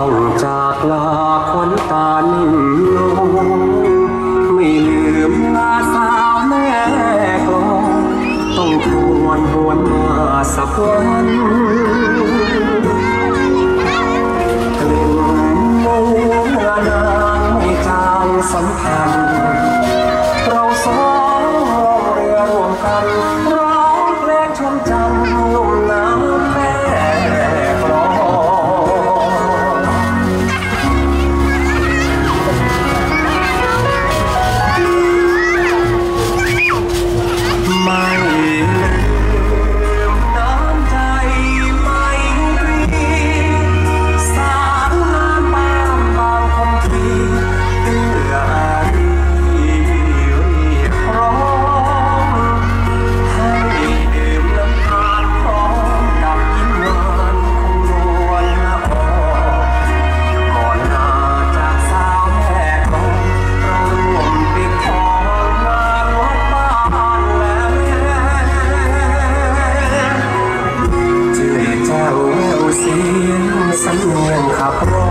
ต้องจากลาควันตาหนิ่งลงไม่ลืมลาสาวแม่กลองต้องควรหวนมาสักวัน Apro